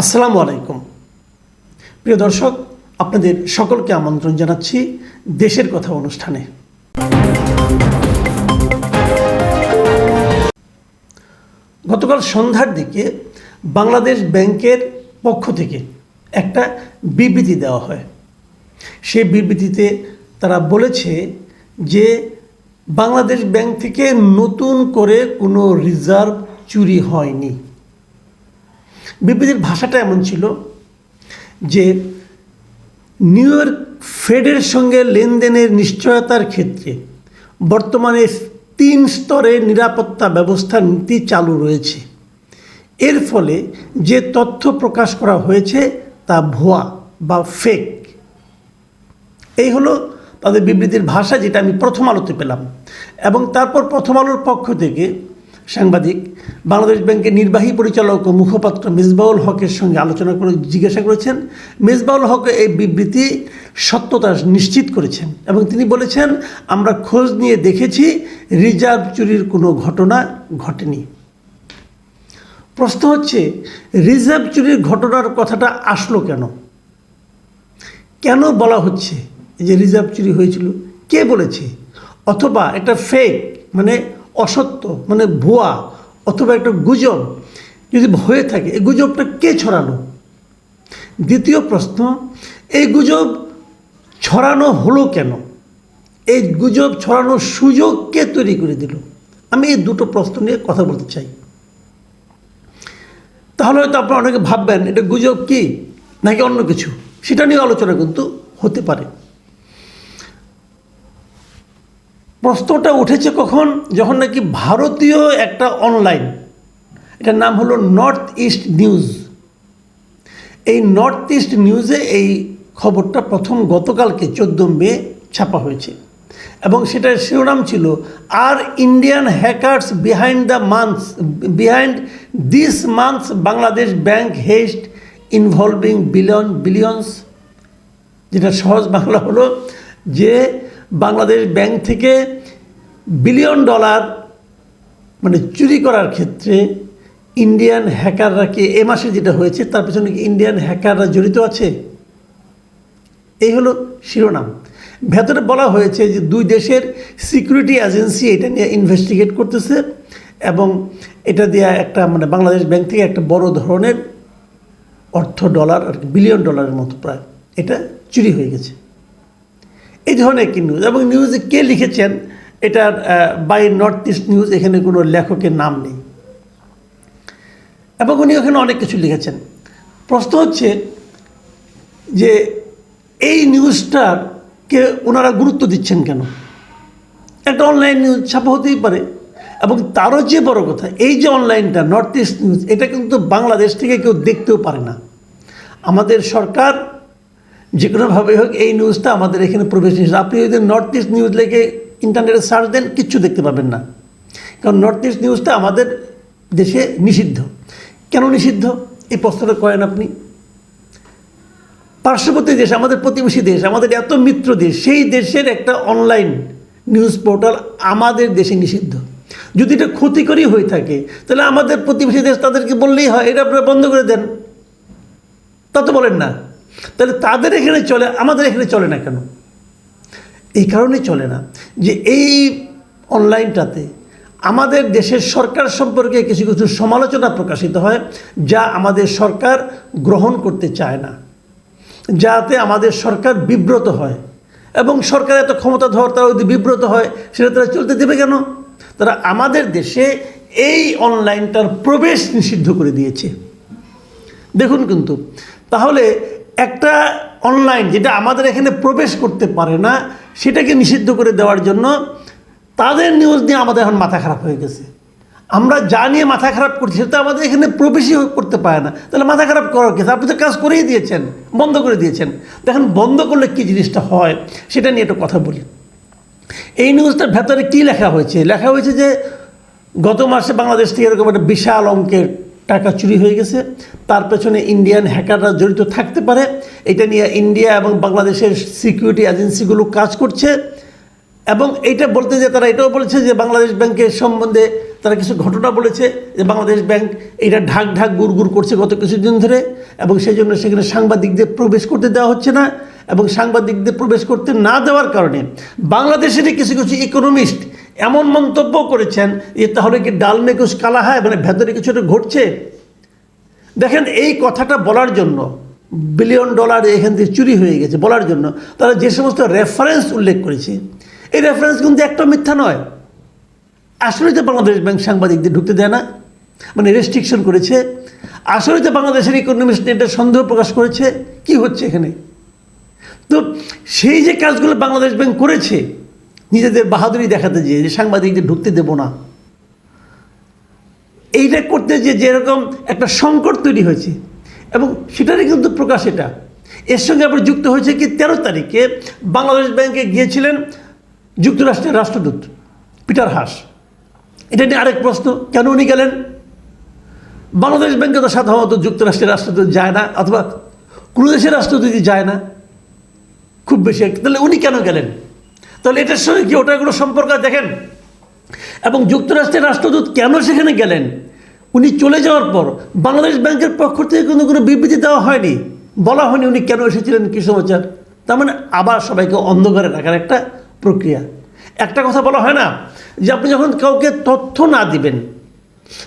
আসসালামু আলাইকুম। প্রিয় দর্শক, আপনাদের সকলকে আমন্ত্রণ জানাচ্ছি দেশের কথা অনুষ্ঠানে। গতকাল সন্ধ্যার দিকে বাংলাদেশ ব্যাংকের পক্ষ থেকে একটা বিবৃতি দেওয়া হয়। সেই বিবৃতিতে তারা বলেছে যে বাংলাদেশ ব্যাংক থেকে নতুন করে কোনো রিজার্ভ চুরি হয়নি। বিবৃতির ভাষাটা এমন ছিল যে নিউ ইয়র্ক ফেডের সঙ্গে লেনদেনের নিশ্চয়তার ক্ষেত্রে বর্তমানে তিন স্তরের নিরাপত্তা ব্যবস্থা নীতি চালু রয়েছে। এর ফলে যে তথ্য প্রকাশ করা হয়েছে তা ভুয়া বা ফেক এই হলো তাদের বিবৃতির ভাষা যেটা আমি প্রথম আলোতে পেলাম। এবং তারপর প্রথম আলোর পক্ষ থেকে সাংবাদিক, বাংলাদেশ ব্যাংকের নির্বাহী পরিচালক ও মুখপাত্র মিসবাউল হকের সঙ্গে আলোচনা করে জিজ্ঞাসা করেছেন। মিসবাউল হক এই বিবৃতি সত্যতা নিশ্চিত করেছেন এবং তিনি বলেছেন, আমরা খোঁজ নিয়ে দেখেছি, রিজার্ভ চুরির কোনো ঘটনা ঘটেনি। প্রশ্ন হচ্ছে, রিজার্ভ চুরির ঘটনার কথাটা আসলো কেন? কেন বলা হচ্ছে যে রিজার্ভ চুরি হয়েছিল? কে বলেছে? অথবা একটা ফেক মানে অসত্য মানে ভুয়া অথবা একটা গুজব যদি হয়ে থাকে, এই গুজবটা কে ছড়ানো দ্বিতীয় প্রশ্ন, এই গুজব ছড়ানো হলো কেন? এই গুজব ছড়ানোর সুযোগ কে তৈরি করে দিল? আমি এই দুটো প্রশ্ন নিয়ে কথা বলতে চাই। তাহলে হয়তো আপনারা অনেকে ভাববেন, এটা গুজব কি? নাকি অন্য কিছু? সেটা নিয়ে আলোচনা কিন্তু হতে পারে। প্রশ্নটা উঠেছে কখন? যখন নাকি ভারতীয় একটা অনলাইন এটার নাম হলো নর্থ ইস্ট নিউজ এই নর্থ ইস্ট নিউজে এই খবরটা প্রথম গতকালকে চোদ্দ মে ছাপা হয়েছে। এবং সেটার শিরোনাম ছিল আর Indian hackers behind the months behind this months Bangladesh bank heist involving billion billions যেটা সহজ বাংলা হলো যে বাংলাদেশ ব্যাংক থেকে বিলিয়ন ডলার মানে চুরি করার ক্ষেত্রে ইন্ডিয়ান হ্যাকাররা কি এ মাসে যেটা হয়েছে, তার পেছনে কি ইন্ডিয়ান হ্যাকাররা জড়িত আছে? এই হলো শিরোনাম। ভেতরে বলা হয়েছে যে দুই দেশের সিকিউরিটি এজেন্সি এটা নিয়ে ইনভেস্টিগেট করতেছে এবং এটা দেওয়া একটা মানে বাংলাদেশ ব্যাংক থেকে একটা বড় ধরনের অর্থ ডলার আর বিলিয়ন ডলারের মতো প্রায় এটা চুরি হয়ে গেছে। এই ধরনের একটি নিউজ এবং নিউজে কে লিখেছেন? এটার বাই নর্থ ইস্ট নিউজ এখানে কোনো লেখকের নাম নেই। এবং উনি ওখানে অনেক কিছু লিখেছেন। প্রশ্ন হচ্ছে যে এই নিউজটাকে ওনারা গুরুত্ব দিচ্ছেন কেন? একটা অনলাইন নিউজ ছাপা হতেই পারে। এবং তারও যে বড় কথা, এই যে অনলাইনটা নর্থ ইস্ট নিউজ এটা কিন্তু বাংলাদেশ থেকে কেউ দেখতেও পারে না। আমাদের সরকার যে কোনোভাবে হোক, এই নিউজটা আমাদের এখানে প্রবেশ নিষেধ। আপনি যদি নর্থ ইস্ট নিউজ লেগে ইন্টারনেটে সার্চ দেন, কিচ্ছু দেখতে পাবেন না। কারণ নর্থ ইস্ট নিউজটা আমাদের দেশে নিষিদ্ধ। কেন নিষিদ্ধ? এই প্রশ্নটা করেন আপনি। পার্শ্ববর্তী দেশ, আমাদের প্রতিবেশী দেশ, আমাদের এত মিত্র দেশ, সেই দেশের একটা অনলাইন নিউজ পোর্টাল আমাদের দেশে নিষিদ্ধ। যদি এটা ক্ষতিকরই হয়ে থাকে, তাহলে আমাদের প্রতিবেশী দেশ তাদেরকে বললেই হয়, এটা আপনারা বন্ধ করে দেন। তা তো বলেন না। তাহলে তাদের এখানে চলে, আমাদের এখানে চলে না কেন? এই কারণে চলে না যে এই অনলাইনটাতে আমাদের দেশের সরকার সম্পর্কে কিছু কিছু সমালোচনা প্রকাশিত হয় যা আমাদের সরকার গ্রহণ করতে চায় না। যাতে আমাদের সরকার বিব্রত হয় এবং সরকার এত ক্ষমতা ধর তারা যদি বিব্রত হয়, সেটা তারা চলতে দেবে কেন? তারা আমাদের দেশে এই অনলাইনটার প্রবেশ নিষিদ্ধ করে দিয়েছে। দেখুন কিন্তু, তাহলে একটা অনলাইন যেটা আমাদের এখানে প্রবেশ করতে পারে না, সেটাকে নিষিদ্ধ করে দেওয়ার জন্য তাদের নিউজ নিয়ে আমাদের এখন মাথা খারাপ হয়ে গেছে। আমরা যা নিয়ে মাথা খারাপ করছি, সেটা আমাদের এখানে প্রবেশই করতে পারে না। তাহলে মাথা খারাপ করার কিছু আপনি তো কাজ করেই দিয়েছেন, বন্ধ করে দিয়েছেন। দেখেন, বন্ধ করলে কী জিনিসটা হয়, সেটা নিয়ে একটু কথা বলি। এই নিউজটার ভেতরে কী লেখা হয়েছে? লেখা হয়েছে যে, গত মাসে বাংলাদেশ থেকে এরকম একটা বিশাল অঙ্কের টাকা চুরি হয়ে গেছে। তার পেছনে ইন্ডিয়ান হ্যাকাররা জড়িত থাকতে পারে। এটা নিয়ে ইন্ডিয়া এবং বাংলাদেশের সিকিউরিটি এজেন্সিগুলো কাজ করছে। এবং এইটা বলতে যে তারা এটাও বলেছে যে বাংলাদেশ ব্যাংকের সম্বন্ধে তারা কিছু ঘটনা বলেছে যে বাংলাদেশ ব্যাংক এটা ঢাক ঢাক গুড় গুড় করছে গত কিছুদিন ধরে এবং সেই জন্য সেখানে সাংবাদিকদের প্রবেশ করতে দেওয়া হচ্ছে না এবং সাংবাদিকদের প্রবেশ করতে না দেওয়ার কারণে বাংলাদেশেরই কিছু কিছু ইকোনমিস্ট এমন মন্তব্য করেছেন যে তাহলে কি ডাল মেকুশ কালা হয়? মানে ভেতরে কিছু একটা ঘটছে? দেখেন, এই কথাটা বলার জন্য বিলিয়ন ডলার এখান থেকে চুরি হয়ে গেছে বলার জন্য। তারা যে সমস্ত রেফারেন্স উল্লেখ করেছে, এই রেফারেন্স কিন্তু একটা মিথ্যা নয়। আসলে তো বাংলাদেশ ব্যাংক সাংবাদিকদের ঢুকতে দেয় না। মানে রেস্ট্রিকশন করেছে। আসলে তো বাংলাদেশের ইকোনমিস্ট এটা সন্দেহ প্রকাশ করেছে। কি হচ্ছে এখানে? তো সেই যে কাজগুলো বাংলাদেশ ব্যাংক করেছে নিজেদের বাহাদুরি দেখাতে যেয়ে যে সাংবাদিকদের ঢুকতে দেব না। এইটা করতে যে যেরকম একটা সংকট তৈরি হয়েছে। এবং সেটারই কিন্তু প্রকাশ এটা। এর সঙ্গে আবার যুক্ত হয়েছে কি তেরো তারিখে বাংলাদেশ ব্যাংকে গিয়েছিলেন যুক্তরাষ্ট্রের রাষ্ট্রদূত পিটার হাস। এটা নিয়ে আরেক প্রশ্ন, কেন উনি গেলেন? বাংলাদেশ ব্যাংকে তো সাধারণত যুক্তরাষ্ট্রের রাষ্ট্রদূত যায় না, অথবা কোনো দেশের রাষ্ট্রদূতই যায় না। খুব বেশি। তাহলে উনি কেন গেলেন? তাহলে এটার সঙ্গে কি ওটার কোনো সম্পর্ক দেখেন। এবং যুক্তরাষ্ট্রের রাষ্ট্রদূত কেন সেখানে গেলেন? উনি চলে যাওয়ার পর বাংলাদেশ ব্যাংকের পক্ষ থেকে কিন্তু কোনো বিবৃতি দেওয়া হয়নি। বলা হয়নি উনি কেন এসেছিলেন, কী সমাচার। তার মানে আবার সবাইকে অন্ধকারে রাখার একটা প্রক্রিয়া। একটা কথা বলা হয় না যে আপনি যখন কাউকে তথ্য না দিবেন,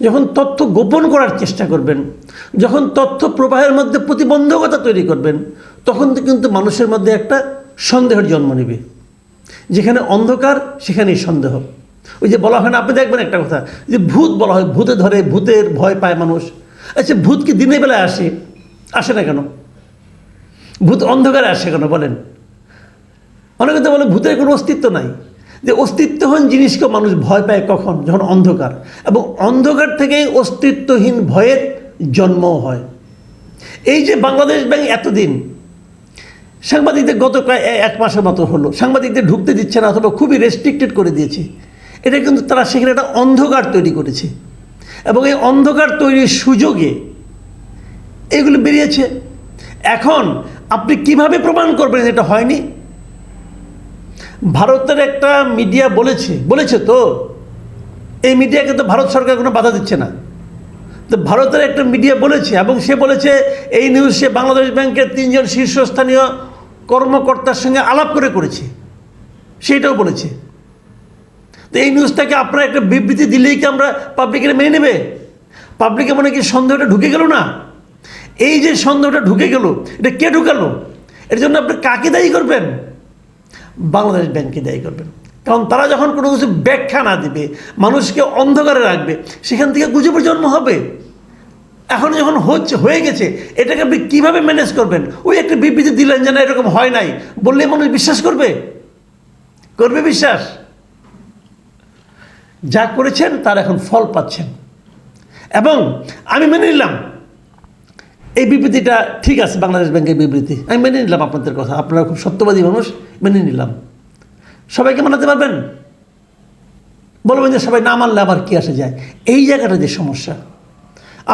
যখন তথ্য গোপন করার চেষ্টা করবেন, যখন তথ্য প্রবাহের মধ্যে প্রতিবন্ধকতা তৈরি করবেন, তখন কিন্তু মানুষের মধ্যে একটা সন্দেহের জন্ম নেবে। যেখানে অন্ধকার, সেখানেই সন্দেহ। ওই যে বলা হয় না, আপনি দেখবেন একটা কথা, যে ভূত বলা হয়, ভূতে ধরে, ভূতের ভয় পায় মানুষ। আচ্ছা ভূত কি দিনের বেলায় আসে? আসে না কেন? ভূত অন্ধকারে আসে কেন, বলেন? অনেকে তো বলে ভূতের কোনো অস্তিত্ব নাই। যে অস্তিত্বহীন জিনিসকে মানুষ ভয় পায় কখন? যখন অন্ধকার। এবং অন্ধকার থেকেই অস্তিত্বহীন ভয়ের জন্মও হয়। এই যে বাংলাদেশ ব্যাংক এতদিন সাংবাদিকদের গত প্রায় এক মাসের মতো হলো। সাংবাদিকদের ঢুকতে দিচ্ছে না অথবা খুবই রেস্ট্রিক্টেড করে দিয়েছে। এটা কিন্তু তারা সেখানে একটা অন্ধকার তৈরি করেছে। এবং এই অন্ধকার তৈরির সুযোগে এগুলো বেরিয়েছে। এখন আপনি কীভাবে প্রমাণ করবেন এটা হয়নি? ভারতের একটা মিডিয়া বলেছে বলেছে তো, এই মিডিয়াকে তো ভারত সরকার কোনো বাধা দিচ্ছে না। তো ভারতের একটা মিডিয়া বলেছে এবং সে বলেছে, এই নিউজ সে বাংলাদেশ ব্যাংকের তিনজন শীর্ষস্থানীয় কর্মকর্তার সঙ্গে আলাপ করে করেছে। সেইটাও বলেছে। তো এই নিউজটাকে আপনারা একটা বিবৃতি দিলেই কি আমরা পাবলিকের মেনে নেবে? পাবলিকে মনে কি সন্দেহটা ঢুকে গেল না? এই যে সন্দেহটা ঢুকে গেল, এটা কে ঢুকালো? এর জন্য আপনি কাকে দায়ী করবেন? বাংলাদেশ ব্যাংককে দায়ী করবেন। কারণ তারা যখন কোনো কিছু ব্যাখ্যা না দিবে, মানুষকে অন্ধকারে রাখবে, সেখান থেকে গুজবের জন্ম হবে। এখন যখন হচ্ছে, হয়ে গেছে, এটাকে আপনি কীভাবে ম্যানেজ করবেন? ওই একটা বিবৃতি দিলেন যে না, এরকম হয় নাই। বললে মানুষ বিশ্বাস করবে? করবে বিশ্বাস? যা করেছেন, তার এখন ফল পাচ্ছেন। এবং আমি মেনে নিলাম, এই বিবৃতিটা ঠিক আছে, বাংলাদেশ ব্যাংকের বিবৃতি। আমি মেনে নিলাম আপনাদের কথা, আপনারা খুব সত্যবাদী মানুষ, মেনে নিলাম। সবাইকে মানাতে পারবেন? বলবেন যে সবাই না মানলে আবার কী আসে যায়? এই জায়গাটা যে সমস্যা।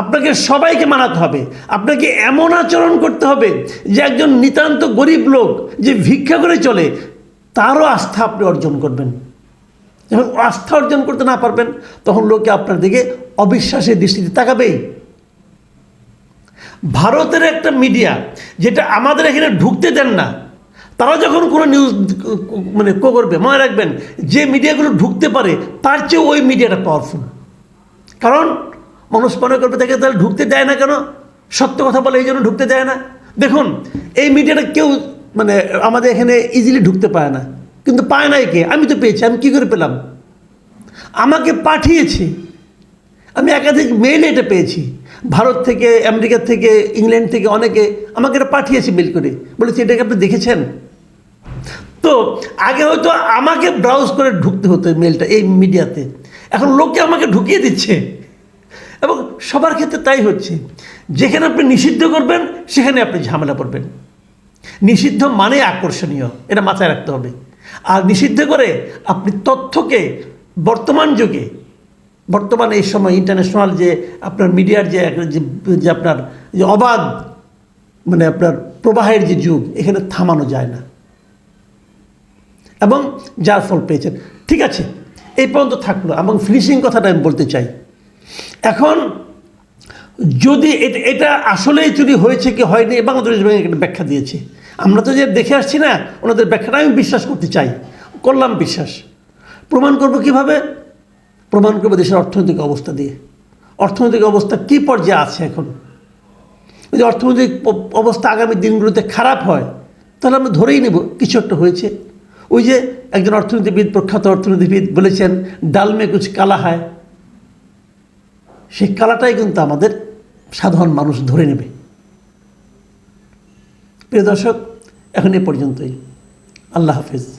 আপনাকে সবাইকে মানাতে হবে। আপনাকে এমন আচরণ করতে হবে যে একজন নিতান্ত গরিব লোক যে ভিক্ষা করে চলে, তারও আস্থা আপনি অর্জন করবেন। যখন আস্থা অর্জন করতে না পারবেন, তখন লোকে আপনার দিকে অবিশ্বাসের দৃষ্টিতে তাকাবেই। ভারতের একটা মিডিয়া যেটা আমাদের এখানে ঢুকতে দেন না, তারা যখন কোনো নিউজ মানে কো করবে, মনে রাখবেন, যে মিডিয়াগুলো ঢুকতে পারে, তার চেয়েও ওই মিডিয়াটা পাওয়ারফুল কারণ মানুষ মনে করবে তাকে তাহলে ঢুকতে দেয় না কেন? সত্য কথা বলে এই জন্য ঢুকতে দেয় না। দেখুন, এই মিডিয়াটা কেউ মানে আমাদের এখানে ইজিলি ঢুকতে পায় না। কিন্তু পায় নাই কে আমি তো পেয়েছি, আমি কী করে পেলাম? আমাকে পাঠিয়েছি। আমি একাধিক মেইলে এটা পেয়েছি। ভারত থেকে, আমেরিকা থেকে, ইংল্যান্ড থেকে অনেকে আমাকে এটা পাঠিয়েছে মেল করে। বলেছি, এটাকে আপনি দেখেছেন? তো আগে হয়তো আমাকে ব্রাউজ করে ঢুকতে হতো মেলটা এই মিডিয়াতে। এখন লোকে আমাকে ঢুকিয়ে দিচ্ছে। এবং সবার ক্ষেত্রে তাই হচ্ছে। যেখানে আপনি নিষিদ্ধ করবেন, সেখানে আপনি ঝামেলা পড়বেন নিষিদ্ধ মানে আকর্ষণীয়, এটা মাথায় রাখতে হবে। আর নিষিদ্ধ করে আপনি তথ্যকে, বর্তমান যুগে, বর্তমানে এই সময় ইন্টারন্যাশনাল যে আপনার মিডিয়ার যে যে- আপনার যে অবাধ মানে আপনার প্রবাহের যে যুগ, এখানে থামানো যায় না। এবং যার ফল পেয়েছেন। ঠিক আছে, এই পর্যন্ত থাকল। এবং ফিনিশিং কথাটা আমি বলতে চাই। এখন যদি এটা আসলেই চুরি হয়েছে কি হয়নি, বাংলাদেশ ব্যাংক একটা ব্যাখ্যা দিয়েছে। আমরা তো যে দেখে আসছি না, ওনাদের ব্যাখ্যাটা আমি বিশ্বাস করতে চাই, করলাম বিশ্বাস। প্রমাণ করব কীভাবে? প্রমাণ করব দেশের অর্থনৈতিক অবস্থা দিয়ে। অর্থনৈতিক অবস্থা কী পর্যায়ে আছে এখন? যদি অর্থনৈতিক অবস্থা আগামী দিনগুলোতে খারাপ হয়, তাহলে আমরা ধরেই নেব, কিছু একটা হয়েছে। ওই যে একজন অর্থনীতিবিদ, প্রখ্যাত অর্থনীতিবিদ বলেছেন ডালমে কুচ কালা হয়। সেই কালাটাই কিন্তু আমাদের সাধারণ মানুষ ধরে নেবে। প্রিয় দর্শক, এখন এ পর্যন্তই। আল্লাহ হাফিজ।